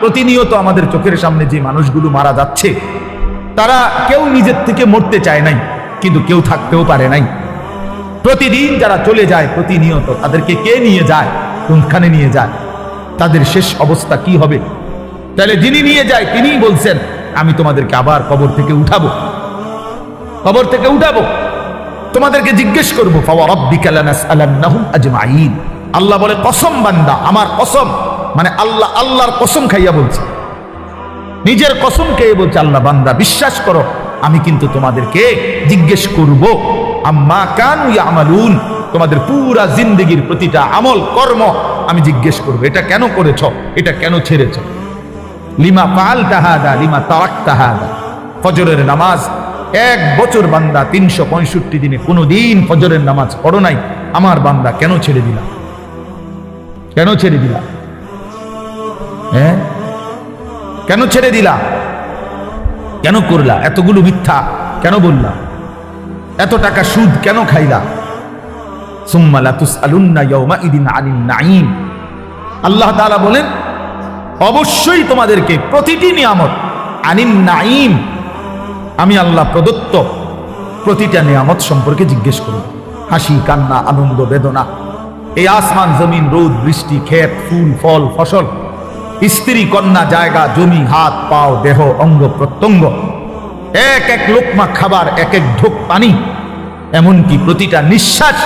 প্রতিনিয়ত আমাদের চোখের সামনে যে মানুষগুলো মারা যাচ্ছে, তারা কেউ নিজের থেকে মরতে চায় নাই, কিন্তু কেউ থাকতেও পারে নাই। প্রতিদিন যারা চলে যায়, প্রতিনিয়ত তাদেরকে কে নিয়ে যায়, কোনখানে নিয়ে যায়, তাদের শেষ অবস্থা কি হবে? তাহলে যিনি নিয়ে যায়, তিনিই বলছেন, আমি তোমাদেরকে আবার কবর থেকে উঠাবো। কবর থেকে উঠাবো। তোমাদেরকে জিজ্ঞেস করব আল্লাহ বলে, কসম বান্দা, আমার কসম মানে আল্লাহ, আল্লাহর কসম খাইয়া বলছে। নিজের কসম খেয়ে বলছে, আল্লাহ বান্দা, বিশ্বাস করো, আমি কিন্তু তোমাদেরকে জিজ্ঞেস করব, আম্মা কানু ইয়ামালুন, তোমাদের পুরা জিন্দগির প্রতিটা আমল, কর্ম আমি জিজ্ঞেস করব, এটা কেন করেছ, এটা কেন ছেড়েছ? লিমা পাল তাহাদা লিমা তাওয়াক তাহাদা ফজরের নামাজ, এক বছর বান্দা তিনশো পঁয়ষট্টি দিনে কোনো দিন ফজরের নামাজ পড়ো নাই, আমার বান্দা কেন ছেড়ে দিলা? কেন ছেড়ে দিলা? হ্যাঁ? কেন ছেড়ে দিলা? কেন করলা? এতগুলো মিথ্যা কেন বললা? এত টাকা সুদ কেন খাইলা? আল্লাহ তাআলা বলেন, অবশ্যই তোমাদেরকে প্রতিটি নিয়ামত আনিন নাঈম। আমি আল্লাহ প্রদত্ত প্রতিটা নিয়ামত সম্পর্কে জিজ্ঞেস করব। হাসি, কান্না, আনন্দ, বেদনা, এই আসমান, জমিন, রোদ, বৃষ্টি, ক্ষেত, ফুল, ফল, ফসল স্ত্রী, কন্যা, জায়গা, জমি, হাত, পাও, দেহ, অঙ্গ, প্রত্যঙ্গ এক এক লোকমা খাবার, এক এক ঢোক পানি এমনকি প্রতিটা নিঃশ্বাস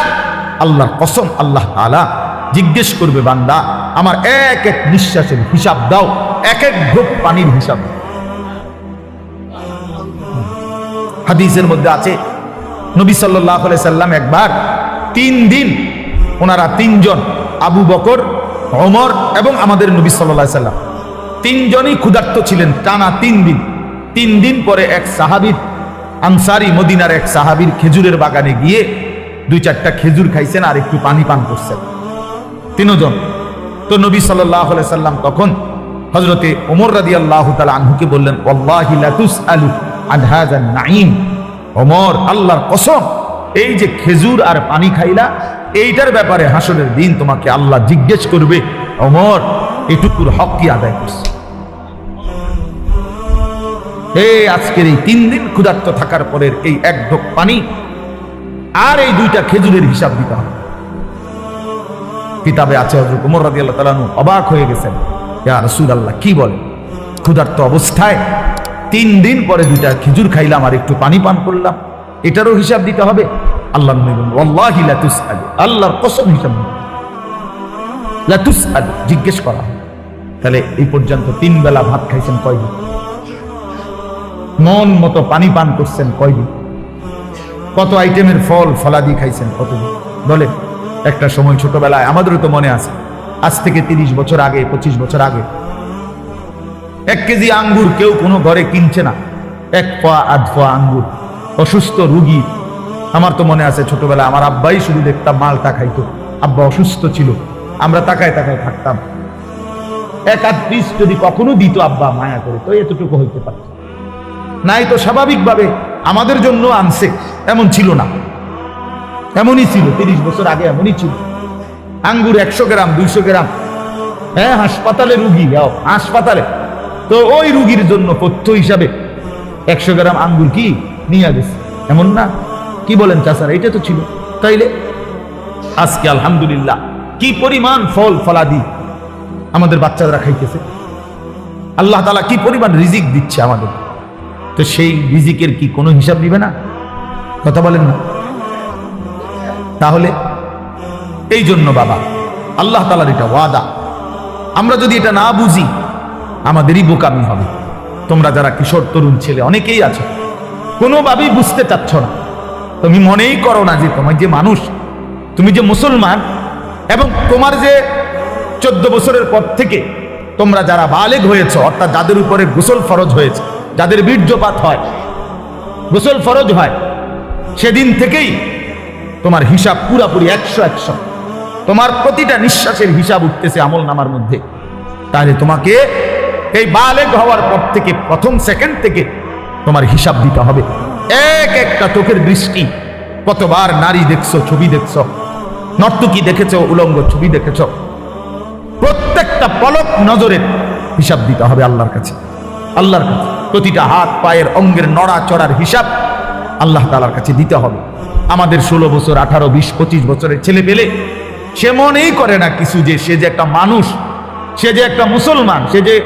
আল্লাহর কসম, আল্লাহ তাআলা জিজ্ঞেস করবে, বান্দা, আমার এক এক নিঃশ্বাসের হিসাব দাও, এক এক ঢোক পানির হিসাব। হাদিসের মধ্যে আছে, নবী সাল্লাহ সাল্লাম একবার তিন দিন ওনারা তিনজন, আবু বকর অমর এবং আমাদের নবী সাল্লাহ সাল্লাম। তিনজনই ক্ষুধার্ত ছিলেন টানা তিন দিন। তিন দিন পরে এক সাহাবির আনসারি মদিনার এক সাহাবির খেজুরের বাগানে গিয়ে দুই চারটা খেজুর খাইছেন আর একটু পানি পান করছেন। তিনজন। তো নবী সাল্লাহ সাল্লাম তখন হজরতে ওমর রাদি আল্লাহ তালা আনহুকে বললেন আলু আল্লাহর কসম, এই যে খেজুর আর পানি খাইলা এইটার ব্যাপারে হাসরের দিন তোমাকে আল্লাহ জিজ্ঞেস করবে অমর এটুকুর হক কি আদায় করছে? আজকের এই তিন দিন ক্ষুধার্ত থাকার পরের এই এক ঢোক পানি আর এই দুইটা খেজুরের হিসাব দিতে হবে। কিতাবে আছে হজরত উমর রাজি আল্লাহ তালানু অবাক হয়ে গেছেন। ইয়া আল্লাহ কি বলে? ক্ষুধার্ত অবস্থায় তিন দিন পরে দুইটা খেজুর খাইলাম আর একটু পানি পান করলাম। এটারও হিসাব দিতে হবে। আল্লাহ নবী বললেন, "ওয়াল্লাহি লা তুসআলু।" আল্লাহর কসম হিসাব। জিজ্ঞেস করা। তাহলে এই পর্যন্ত তিন বেলা ভাত খাইছেন কয়দিন? মন মতো পানি পান করছেন কয়দিন? কত আইটেমের ফল ফলাদি খাইছেন কতদিন? বলে একটা সময় ছোটবেলায় আমাদেরও তো মনে আছে আজ থেকে তিরিশ বছর আগে পঁচিশ বছর আগে এক কেজি আঙ্গুর কেউ কোনো ঘরে কিনছে না। এক পোয়া আধ পোয়া আঙ্গুর। অসুস্থ রুগী আমার তো মনে আছে ছোটবেলায় আমার আব্বাই শুধু দেখতাম মালটা খাইতো। আব্বা অসুস্থ ছিল। আমরা তাকায় তাকায় থাকতাম। এক আধ পিস যদি কখনো দিত, আব্বা মায়া করে, তো এতটুকু হইতে পারত। নাই তো স্বাভাবিকভাবে আমাদের জন্য আনছে, এমন ছিল না। এমনই ছিল, তিরিশ বছর আগে এমনই ছিল। আঙ্গুর একশো গ্রাম, দুইশো গ্রাম। হ্যাঁ হাসপাতালে রুগী, যাও, হাসপাতালে। তো ওই রুগীর জন্য পথ্য হিসাবে একশো গ্রাম আঙ্গুর কি? নিয়ে গেছে। এমন না? কি বলেন চাষারা এটা তো ছিল। তাইলে? আজকে আলহামদুলিল্লাহ, কি পরিমাণ ফল ফলাদি আমাদের বাচ্চারা খাইতেছে। আল্লাহ তালা কি পরিমাণ রিজিক দিচ্ছে আমাদের। তো সেই রিজিকের কি কোনো হিসাব দিবে না? কথা বলেন না। তাহলে এই জন্য বাবা, আল্লাহ তালার এটা ওয়াদা। আমরা যদি এটা না বুঝি, আমাদেরই বোকামি হবে। তোমরা যারা কিশোর, তরুণ ছেলে, অনেকেই আছো। কোনোভাবেই বুঝতে চাচ্ছ না। তুমি মনেই করো না যে তোমার যে মানুষ, তুমি যে মুসলমান, এবং তোমার যে চোদ্দ বছরের পর থেকে তোমরা যারা বালেগ হয়েছে, অর্থাৎ যাদের উপরে গোসল ফরজ হয়েছে, যাদের বীর্যপাত হয়, গোসল ফরজ হয়, সেদিন থেকেই তোমার হিসাব পুরাপুরি একশো একশো। তোমার প্রতিটা নিঃশ্বাসের হিসাব উঠতেছে আমল নামার মধ্যে। তাহলে তোমাকে এই বালেগ হওয়ার পর থেকে প্রথম, সেকেন্ড থেকে তোমার হিসাব দিতে হবে। এক একটা চোখের দৃষ্টি। কতবার নারী দেখছ, ছবি দেখছ, নর্তকী দেখেছ, উলঙ্গ ছবি দেখেছ। প্রত্যেকটা পলক নজরের হিসাব দিতে হবে আল্লাহর কাছে। আল্লাহর কাছে। প্রতিটা হাত, পায়ের অঙ্গের নড়া চড়ার হিসাব আল্লাহ তালার কাছে দিতে হবে। আমাদের ষোলো বছর, আঠারো, বিশ, পঁচিশ বছরের ছেলে পেলে সে মনেই করে না কিছু যে সে যে একটা মানুষ, সে যে একটা মুসলমান, সে যে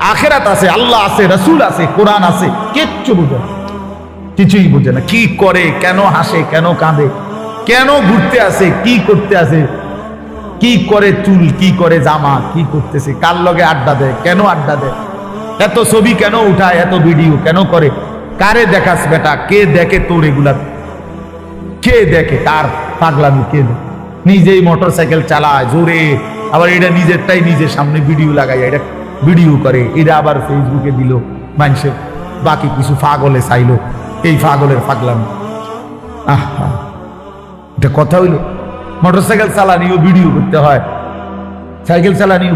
আখেরাত আছে, আল্লাহ আছে, রসুল আছে, কোরআন আছে, কিচ্ছু বুঝে কিছুই বুঝে না। কি করে, কেন হাসে, কেন কাঁদে, কেন ঘুরতে আসে, কি করতে আসে, কি করে চুল, কি করে জামা, কি করতেছে, কার লগে আড্ডা দেয়, কেন আড্ডা দেয়, এত ছবি কেন উঠায়, এত ভিডিও কেন করে, কারে দেখাস বেটা, কে দেখে তোর এগুলা? কে দেখে, কার পাগলামি, কে নিজেই মোটর সাইকেল চালায়, জোরে, আবার এটা নিজেরটাই নিজের সামনে ভিডিও লাগাই এটা ভিডিও করে, এটা আবার ফেসবুকে দিল, মানুষের বাকি কিছু ফাগলে চাইলো। এই ফাগলের পাগলামি। আহ এটা কথা হইল মোটর সাইকেল চালানিও ভিডিও করতে হয়। সাইকেল চালানিও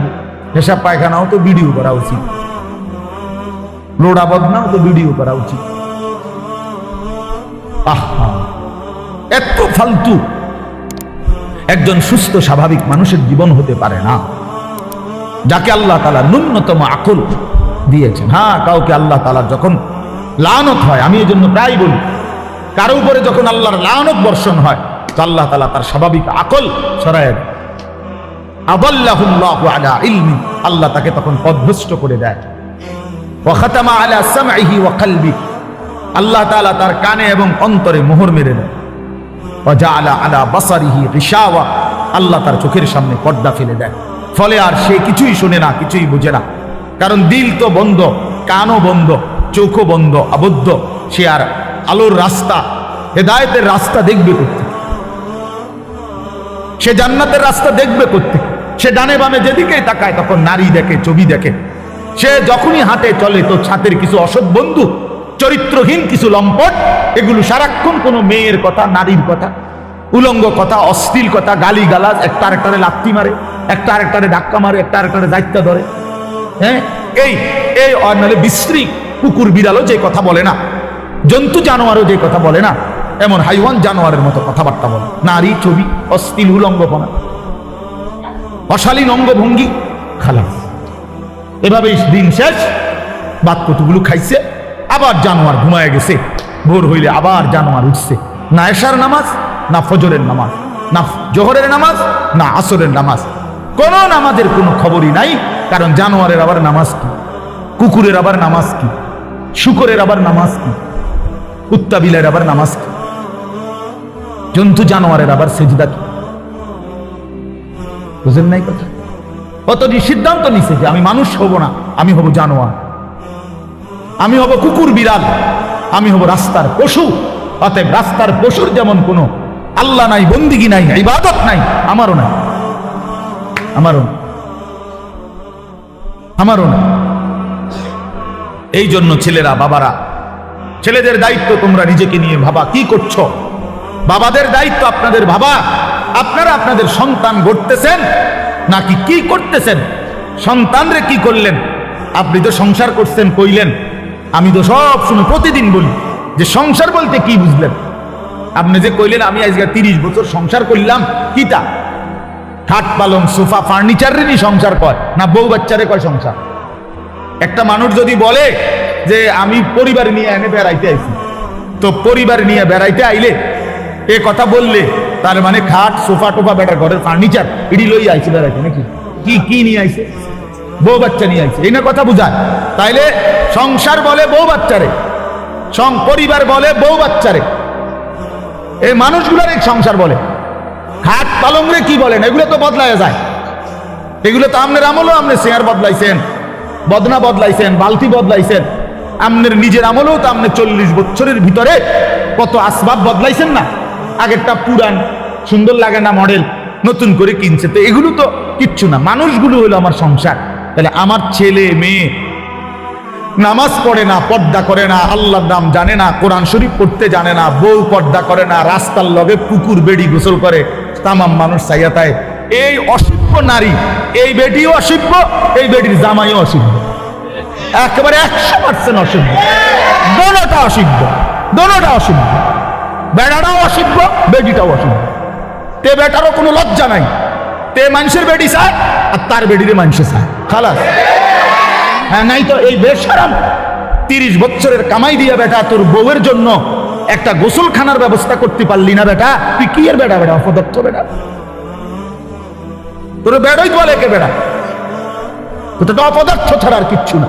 পেশাব পায়খানাও তো ভিডিও করা উচিত। তো ভিডিও করা উচিত। আহা এত ফালতু। একজন সুস্থ, স্বাভাবিক মানুষের জীবন হতে পারে না। যাকে আল্লাহ তালা ন্যূনতম আকল দিয়েছেন। হ্যাঁ কাউকে আল্লাহ তালা যখন লানত হয়, আমি এই জন্য প্রায় বলি। কারও উপরে যখন আল্লাহর লানত বর্ষণ হয়, তো আল্লাহ তালা তার স্বাভাবিক আকল সরায় আল্লাহ তাকে তখন পদভ্রষ্ট করে দেয়। ওয়াখাতামা আলা সামঈহি ওয়া কলবি, আল্লাহ তাআলা তার কানে এবং অন্তরে মোহর মেরে দেয়। ওয়াজাআলা আলা বাসারিহি গিশাওয়া, আল্লাহ তার চোখের সামনে পর্দা ফেলে দেয়। ফলে আর সে কিছুই শোনে না, কিছুই বুঝে না। কারণ দিল তো বন্ধ, কানও বন্ধ। চোখও বন্ধ, আবদ্ধ। সে আর আলোর রাস্তা, হেদায়েতের রাস্তা দেখবে করতে সে জান্নাতের রাস্তা দেখবে করতে সে ডানে বামে যেদিকেই তাকায় তখন নারী দেখে, ছবি দেখে। সে যখনই হাঁটে, চলে তো ছাতের কিছু অসৎ বন্ধু, চরিত্রহীন কিছু লম্পট, এগুলো সারাক্ষণ কোনো মেয়ের কথা, নারীর কথা, উলঙ্গ কথা, অশ্লীল কথা গালি গালাজ একটা আরেকটারে লাত্তি মারে, একটা আরেকটারে ধাক্কা মারে, একটা আরেকটারে দায়িত্ব ধরে। হ্যাঁ? এই এই নাহলে বিশ্রী। কুকুর বিড়ালও যে কথা বলে না, জন্তু জানোয়ারও যে কথা বলে না, এমন হাইওয়ান জানোয়ারের মতো কথাবার্তা বলে। নারী ছবি, অশ্লীল উলঙ্গপনা, অশালীন অঙ্গভঙ্গি, খালাস। এভাবেই দিন শেষ বাদ কতগুলো খাইছে, আবার জানোয়ার ঘুমায় গেছে। ভোর হইলে আবার জানোয়ার উঠছে। না এশার নামাজ, না ফজরের নামাজ, না জোহরের নামাজ, না আসরের নামাজ। কোন নামাজের কোনো খবরই নাই, কারণ জানোয়ারের আবার নামাজ কি? কুকুরের আবার নামাজ কি? শুকরের আবার নামাজ কি? কুত্তা বিলের আবার নামাজ কি? জন্তু জানোয়ারের আবার সেজদা কি? বুঝেন নাই কথা? অতটি সিদ্ধান্ত নিছে যে আমি মানুষ হব না, আমি হব জানোয়ার। আমি হব কুকুর বিড়াল, আমি হব রাস্তার পশু। অতএব রাস্তার পশুর যেমন কোনো আল্লাহ নাই, বন্দিগি নাই, ইবাদত নাই, আমারও নাই। আমারও। আমারও না এই জন্য ছেলেরা, বাবারা, ছেলেদের দায়িত্ব তোমরা নিজেকে নিয়ে ভাবা, কি করছ? বাবাদের দায়িত্ব আপনাদের ভাবা, আপনারা আপনাদের সন্তান গড়তেছেন নাকি কি করতেছেন? সন্তানরে কি করলেন? আপনি তো সংসার করছেন, কইলেন। আমি তো সব সময় প্রতিদিন বলি, যে সংসার বলতে কি বুঝলেন? আপনি যে কইলেন, আমি আজকে তিরিশ বছর সংসার করলাম কিটা? খাট পালং, সোফা, ফার্নিচারেরই সংসার কয়, না বউ বাচ্চারে কয় সংসার? একটা মানুষ যদি বলে যে আমি পরিবার নিয়ে এনে বেড়াইতে আইছি, তো পরিবার নিয়ে বেড়াইতে আইলে এ কথা বললে তার মানে খাট, সোফা টোফা বেটার ঘরের ফার্নিচার ইডি লই আইছে বেড়াইতে নাকি? কি কি নিয়ে আইছে? বউ বাচ্চা নিয়ে আইছে। এই না কথা বুঝায়। তাইলে সংসার বলে বউ বাচ্চারে, সং পরিবার বলে বউ বাচ্চারে। এই মানুষগুলোর এক সংসার বলে। খাট পালংরে কি বলেন? এগুলো তো বদলায় যায়। এগুলো তো আপনার আমলও আপনি শেয়ার বদলাইছেন। বদনা বদলাইছেন, বালতি বদলাইছেন। আপনার নিজের আমলেও তো আপনি চল্লিশ বছরের ভিতরে কত আসবাব বদলাইছেন না? আগেরটা পুরান, সুন্দর লাগে না মডেল নতুন করে কিনছে। তো এগুলো তো কিচ্ছু না, মানুষগুলো হলো আমার সংসার। তাহলে আমার ছেলে, মেয়ে, নামাজ পড়ে না, পর্দা করে না, আল্লাহর নাম জানে না, কোরআন শরীফ পড়তে জানে না, বউ পর্দা করে না, রাস্তার লগে পুকুর বেড়ি গোসল করে, তামাম মানুষ চাইয়াতায় এই অসভ্য নারী। এই বেটিও অসভ্য, এই বেটির জামাইও অসভ্য। একেবারে একশো পার্সেন্ট অসভ্য। দোনোটা অসভ্য দোনোটা অসভ্য। বেড়াটাও অসভ্য, বেটিটাও অসভ্য। তে বেটারও কোনো লজ্জা নাই। তে মানুষের বেটি চায়, আর তার বেটিরে মানুষে চায়। খালাস। হ্যাঁ নাই তো এই বেশারাম তিরিশ বছরের কামাই দিয়া বেটা, তোর বউয়ের জন্য একটা গোসলখানার ব্যবস্থা করতে পারলি না বেটা। তুই কি এর বেটা বেটা? অপদত্ত বেটা। তোর বেড়াই বলে কে বেড়া। ওটা অপদার্থ ছাড়া আর কিচ্ছু না।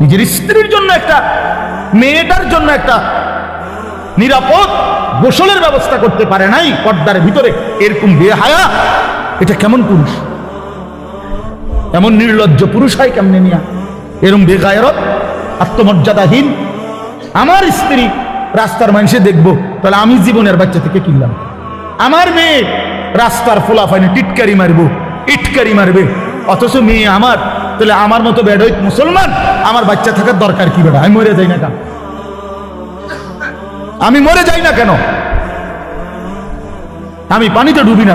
নিজের স্ত্রীর জন্য একটা, মেয়েটার জন্য একটা নিরাপদ গোসলের ব্যবস্থা করতে পারে নাই পর্দার ভিতরে। এরকম বেহায়া, এটা কেমন পুরুষ? এমন নির্লজ্জ পুরুষ হয় কেমনে নিয়া এরম বেগায়রত, আত্মমর্যাদাহীন। আমার স্ত্রী রাস্তার মানুষে দেখব, তাহলে আমি জীবনের বাচ্চা থেকে কিনলাম। আমার মেয়ে রাস্তার ফোলাফাইনে টিটকারি মারবো, ইটকারি মারবে। অথচ মেয়ে আমার, তাহলে আমার মতো বেডই মুসলমান, আমার বাচ্চা থাকার দরকার কি বেড়া আমি মরে যাই না কেন? আমি মরে যাই না কেন? আমি পানিতে ডুবি না।